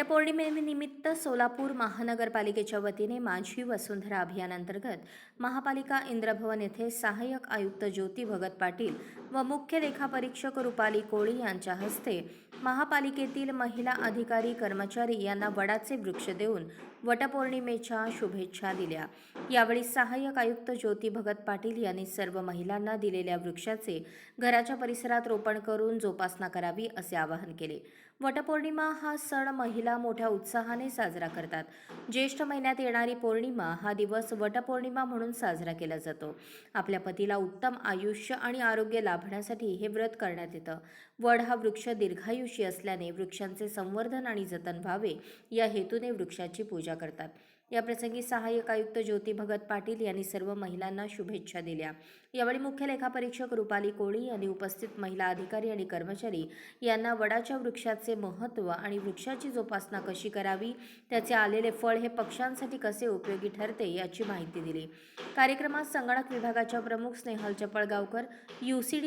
वटपौर्णिमेनिमित्त सोलापूर महानगरपालिकेच्या वतीने माझी वसुंधरा अभियानांतर्गत महापालिका इंद्रभवन येथे सहाय्यक आयुक्त ज्योती भगत पाटील व मुख्य लेखापरीक्षक रुपाली कोळी यांच्या हस्ते महापालिकेतील महिला अधिकारी कर्मचारी यांना वडाचे वृक्ष देऊन वटपौर्णिमेच्या शुभेच्छा दिल्या. यावेळी सहाय्यक आयुक्त ज्योती भगत पाटील यांनी सर्व महिलांना दिलेल्या वृक्षाचे घराच्या परिसरात रोपण करून जोपासना करावी असे आवाहन केले. वटपौर्णिमा हा सण महिला मोठ्या उत्साहाने साजरा करतात. ज्येष्ठ महिन्यात येणारी पौर्णिमा हा दिवस वटपौर्णिमा म्हणून साजरा केला जातो. आपल्या पतीला उत्तम आयुष्य आणि आरोग्य लाभ लाभण्यासाठी हे व्रत करण्यात येतं. वड हा वृक्ष दीर्घायुषी असल्याने वृक्षांचे संवर्धन आणि जतन व्हावे या हेतूने वृक्षाची पूजा करतात. याप्रसंगी सहाय्यक आयुक्त ज्योती भगत पाटील यांनी सर्व महिलांना शुभेच्छा दिल्या. यावेळी मुख्य लेखापरीक्षक रुपाली कोळी यांनी उपस्थित महिला अधिकारी आणि कर्मचारी यांना वडाच्या वृक्षाचे महत्त्व आणि वृक्षाची जोपासना कशी करावी त्याचे आलेले फळ हे पक्ष्यांसाठी कसे उपयोगी ठरते याची माहिती दिली. कार्यक्रमात संगणक विभागाच्या प्रमुख स्नेहल चपळगावकर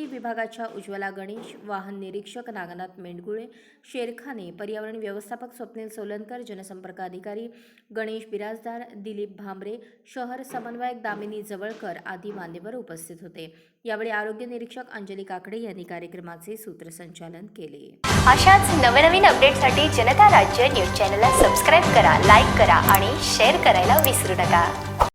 यूसीडी विभागाच्या उज्ज्वला गणेश वाहन निरीक्षक नागनाथ मेंढगुळे शेरखाने पर्यावरण व्यवस्थापक स्वप्नील सोलनकर जनसंपर्क अधिकारी गणेश बिराजदार दिलीप भांबरे शहर समन्वयक दामिनी जवळकर आदी मान्यवर उपस्थित होते. यावेळी आरोग्य निरीक्षक अंजली काकडे यांनी कार्यक्रमाचे सूत्रसंचालन केले. अशाच नवनवीन अपडेटसाठी जनता राज्य न्यूज चॅनलला सबस्क्राईब करा लाईक करा आणि शेअर करायला विसरू नका.